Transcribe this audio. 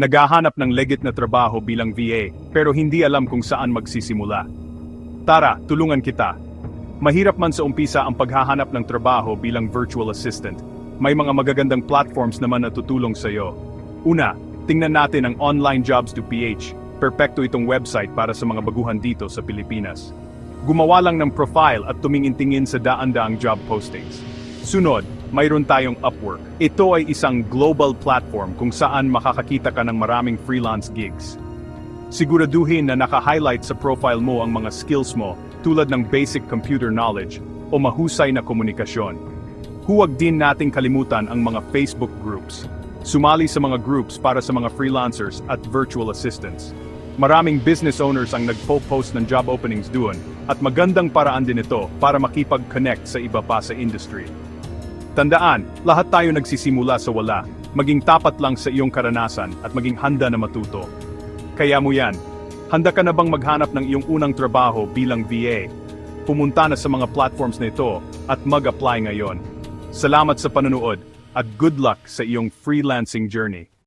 Naghahanap ng legit na trabaho bilang VA, pero hindi alam kung saan magsisimula. Tara, tulungan kita. Mahirap man sa umpisa ang paghahanap ng trabaho bilang virtual assistant. May mga magagandang platforms naman na tutulong sa iyo. Una, tingnan natin ang Online Jobs to PH. Perpekto itong website para sa mga baguhan dito sa Pilipinas. Gumawa lang ng profile at tumingin-tingin sa daan-daang job postings. Sunod, mayroon tayong Upwork. Ito ay isang global platform kung saan makakakita ka ng maraming freelance gigs. Siguraduhin na naka-highlight sa profile mo ang mga skills mo tulad ng basic computer knowledge o mahusay na komunikasyon. Huwag din nating kalimutan ang mga Facebook groups. Sumali sa mga groups para sa mga freelancers at virtual assistants. Maraming business owners ang nagpo-post ng job openings doon at magandang paraan din ito para makipag-connect sa iba pa sa industry. Tandaan, lahat tayo nagsisimula sa wala. Maging tapat lang sa iyong karanasan at maging handa na matuto. Kaya mo yan. Handa ka na bang maghanap ng iyong unang trabaho bilang VA? Pumunta na sa mga platforms na ito at mag-apply ngayon. Salamat sa panonood at good luck sa iyong freelancing journey.